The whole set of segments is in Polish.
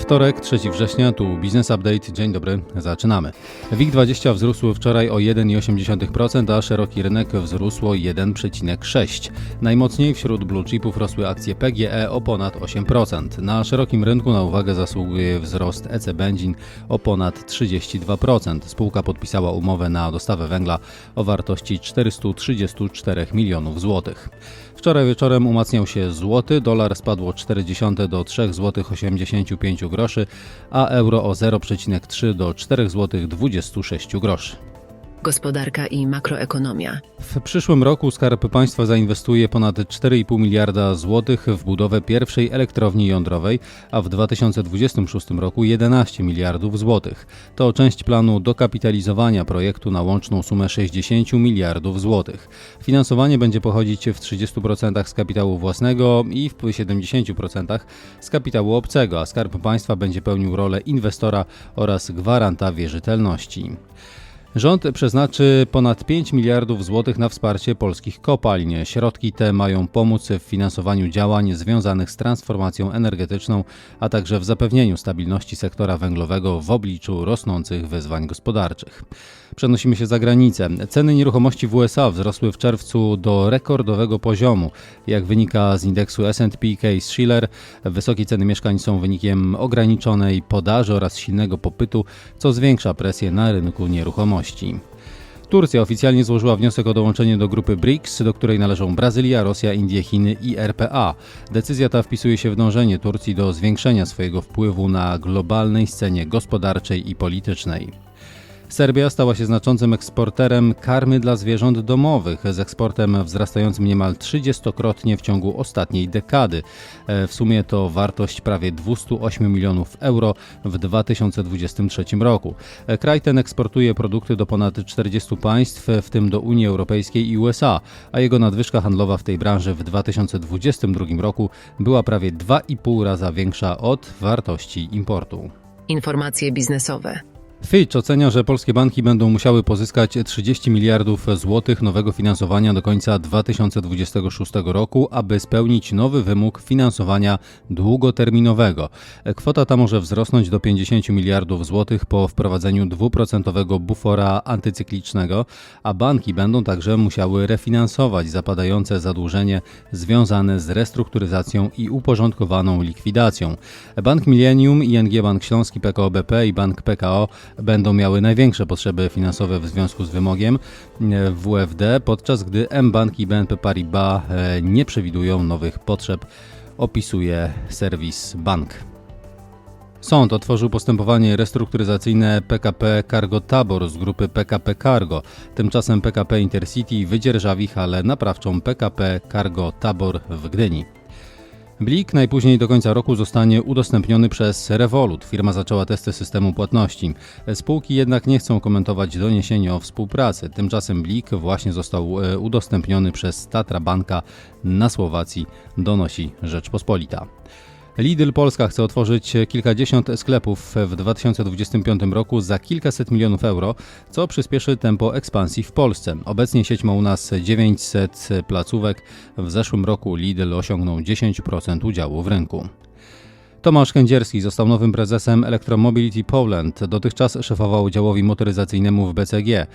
Wtorek, 3 września, tu Business Update. Dzień dobry, zaczynamy. WIG20 wzrósł wczoraj o 1,8%, a szeroki rynek wzrósł o 1,6%. Najmocniej wśród blue chipów rosły akcje PGE o ponad 8%. Na szerokim rynku na uwagę zasługuje wzrost EC Benzin o ponad 32%. Spółka podpisała umowę na dostawę węgla o wartości 434 milionów złotych. Wczoraj wieczorem umacniał się złoty, dolar spadł o 0,4 do 3 zł 85 groszy, a euro o 0,3 do 4 zł 26 groszy. Gospodarka i makroekonomia. W przyszłym roku Skarb Państwa zainwestuje ponad 4,5 miliarda złotych w budowę pierwszej elektrowni jądrowej, a w 2026 roku 11 miliardów złotych. To część planu dokapitalizowania projektu na łączną sumę 60 miliardów złotych. Finansowanie będzie pochodzić w 30% z kapitału własnego i w 70% z kapitału obcego, a Skarb Państwa będzie pełnił rolę inwestora oraz gwaranta wierzytelności. Rząd przeznaczy ponad 5 miliardów złotych na wsparcie polskich kopalń. Środki te mają pomóc w finansowaniu działań związanych z transformacją energetyczną, a także w zapewnieniu stabilności sektora węglowego w obliczu rosnących wyzwań gospodarczych. Przenosimy się za granicę. Ceny nieruchomości w USA wzrosły w czerwcu do rekordowego poziomu. Jak wynika z indeksu S&P Case Shiller, wysokie ceny mieszkań są wynikiem ograniczonej podaży oraz silnego popytu, co zwiększa presję na rynku nieruchomości. Turcja oficjalnie złożyła wniosek o dołączenie do grupy BRICS, do której należą Brazylia, Rosja, Indie, Chiny i RPA. Decyzja ta wpisuje się w dążenie Turcji do zwiększenia swojego wpływu na globalnej scenie gospodarczej i politycznej. Serbia stała się znaczącym eksporterem karmy dla zwierząt domowych, z eksportem wzrastającym niemal 30-krotnie w ciągu ostatniej dekady. E, w sumie to wartość prawie 208 milionów euro w 2023 roku. E, kraj ten eksportuje produkty do ponad 40 państw, w tym do Unii Europejskiej i USA, a jego nadwyżka handlowa w tej branży w 2022 roku była prawie 2,5 raza większa od wartości importu. Informacje biznesowe. Fitch ocenia, że polskie banki będą musiały pozyskać 30 miliardów złotych nowego finansowania do końca 2026 roku, aby spełnić nowy wymóg finansowania długoterminowego. Kwota ta może wzrosnąć do 50 miliardów złotych po wprowadzeniu dwuprocentowego bufora antycyklicznego, a banki będą także musiały refinansować zapadające zadłużenie związane z restrukturyzacją i uporządkowaną likwidacją. Bank Millennium, ING Bank Śląski, PKO BP i Bank PKO będą miały największe potrzeby finansowe w związku z wymogiem e, WFD, podczas gdy mBank i BNP Paribas e, nie przewidują nowych potrzeb, opisuje serwis Bank. Sąd otworzył postępowanie restrukturyzacyjne PKP Cargo Tabor z grupy PKP Cargo. Tymczasem PKP Intercity wydzierżawi halę naprawczą PKP Cargo Tabor w Gdyni. Blik najpóźniej do końca roku zostanie udostępniony przez Revolut. Firma zaczęła testy systemu płatności. Spółki jednak nie chcą komentować doniesienia o współpracy. Tymczasem Blik właśnie został e, udostępniony przez Tatra Banka na Słowacji, donosi Rzeczpospolita. Lidl Polska chce otworzyć kilkadziesiąt sklepów w 2025 roku za kilkaset milionów euro, co przyspieszy tempo ekspansji w Polsce. Obecnie sieć ma u nas 900 placówek. W zeszłym roku Lidl osiągnął 10% udziału w rynku. Tomasz Kędzierski został nowym prezesem Electromobility Poland. Dotychczas szefował działowi motoryzacyjnemu w BCG.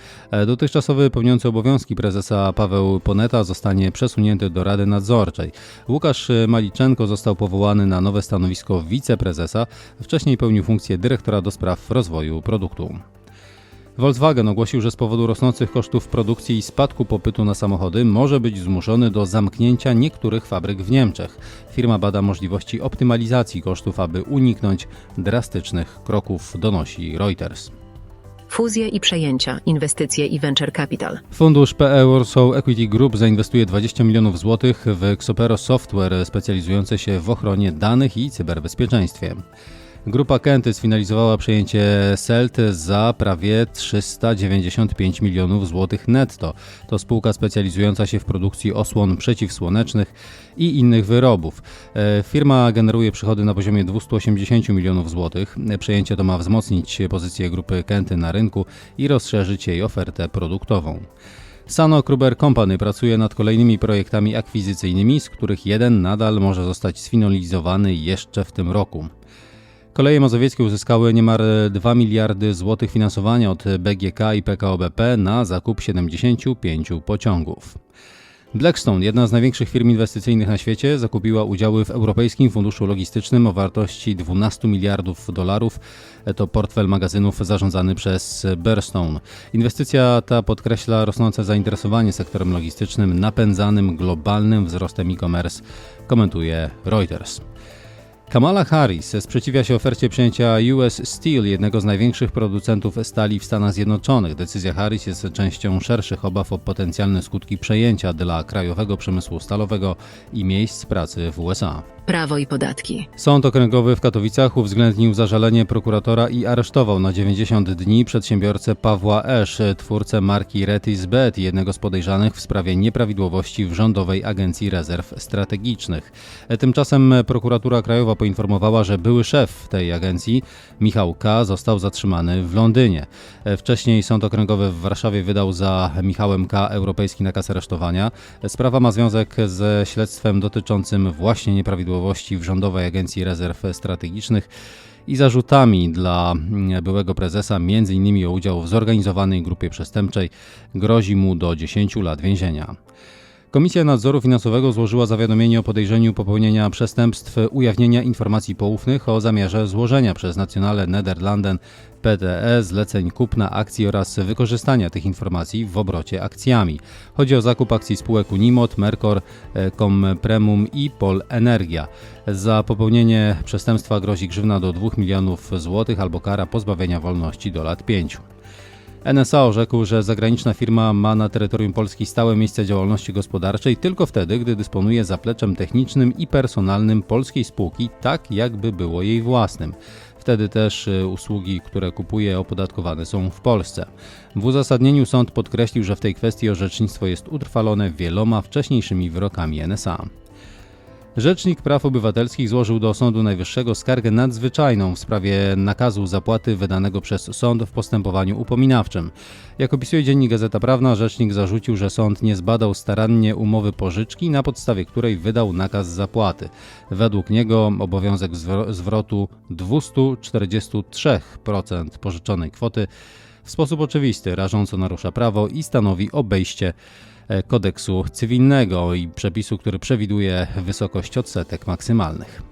Dotychczasowy pełniący obowiązki prezesa Paweł Poneta zostanie przesunięty do Rady Nadzorczej. Łukasz Maliczenko został powołany na nowe stanowisko wiceprezesa. Wcześniej pełnił funkcję dyrektora do spraw rozwoju produktu. Volkswagen ogłosił, że z powodu rosnących kosztów produkcji i spadku popytu na samochody może być zmuszony do zamknięcia niektórych fabryk w Niemczech. Firma bada możliwości optymalizacji kosztów, aby uniknąć drastycznych kroków, donosi Reuters. Fuzje i przejęcia, inwestycje i venture capital. Fundusz PE Warsaw Equity Group zainwestuje 20 milionów złotych w Xopero Software specjalizujące się w ochronie danych i cyberbezpieczeństwie. Grupa Kenty sfinalizowała przejęcie Selt za prawie 395 milionów złotych netto. To spółka specjalizująca się w produkcji osłon przeciwsłonecznych i innych wyrobów. E, firma generuje przychody na poziomie 280 milionów złotych. Przejęcie to ma wzmocnić pozycję grupy Kenty na rynku i rozszerzyć jej ofertę produktową. Sano Kruber Company pracuje nad kolejnymi projektami akwizycyjnymi, z których jeden nadal może zostać sfinalizowany jeszcze w tym roku. Koleje mazowieckie uzyskały niemal 2 miliardy złotych finansowania od BGK i PKO BP na zakup 75 pociągów. Blackstone, jedna z największych firm inwestycyjnych na świecie, zakupiła udziały w Europejskim Funduszu Logistycznym o wartości 12 miliardów dolarów. To portfel magazynów zarządzany przez Bearstone. Inwestycja ta podkreśla rosnące zainteresowanie sektorem logistycznym napędzanym globalnym wzrostem e-commerce, komentuje Reuters. Kamala Harris sprzeciwia się ofercie przyjęcia US Steel, jednego z największych producentów stali w Stanach Zjednoczonych. Decyzja Harris jest częścią szerszych obaw o potencjalne skutki przejęcia dla krajowego przemysłu stalowego i miejsc pracy w USA. Prawo i podatki. Sąd okręgowy w Katowicach uwzględnił zażalenie prokuratora i aresztował na 90 dni przedsiębiorcę Pawła Esz, twórcę marki Retisbet, jednego z podejrzanych w sprawie nieprawidłowości w Rządowej Agencji Rezerw Strategicznych. Tymczasem prokuratura krajowa poinformowała, że były szef tej agencji, Michał K., został zatrzymany w Londynie. Wcześniej Sąd Okręgowy w Warszawie wydał za Michałem K. europejski nakaz aresztowania. Sprawa ma związek ze śledztwem dotyczącym właśnie nieprawidłowości w Rządowej Agencji Rezerw Strategicznych i zarzutami dla byłego prezesa, m.in. o udział w zorganizowanej grupie przestępczej, grozi mu do 10 lat więzienia. Komisja Nadzoru Finansowego złożyła zawiadomienie o podejrzeniu popełnienia przestępstw ujawnienia informacji poufnych o zamiarze złożenia przez Nationale Nederlanden PTE zleceń kupna akcji oraz wykorzystania tych informacji w obrocie akcjami. Chodzi o zakup akcji spółek Unimot, Mercor, Compremum i Pol Energia. Za popełnienie przestępstwa grozi grzywna do 2 milionów złotych albo kara pozbawienia wolności do lat 5. NSA orzekł, że zagraniczna firma ma na terytorium Polski stałe miejsce działalności gospodarczej tylko wtedy, gdy dysponuje zapleczem technicznym i personalnym polskiej spółki, tak jakby było jej własnym. Wtedy też y, usługi, które kupuje, opodatkowane są w Polsce. W uzasadnieniu sąd podkreślił, że w tej kwestii orzecznictwo jest utrwalone wieloma wcześniejszymi wyrokami NSA. Rzecznik Praw Obywatelskich złożył do Sądu Najwyższego skargę nadzwyczajną w sprawie nakazu zapłaty wydanego przez sąd w postępowaniu upominawczym. Jak opisuje dziennik Gazeta Prawna, rzecznik zarzucił, że sąd nie zbadał starannie umowy pożyczki, na podstawie której wydał nakaz zapłaty. Według niego obowiązek zwro- zwrotu 243% pożyczonej kwoty w sposób oczywisty rażąco narusza prawo i stanowi obejście kodeksu cywilnego i przepisu, który przewiduje wysokość odsetek maksymalnych.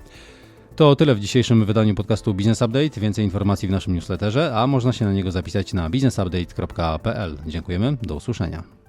To tyle w dzisiejszym wydaniu podcastu Business Update. Więcej informacji w naszym newsletterze, a można się na niego zapisać na businessupdate.pl. Dziękujemy, do usłyszenia.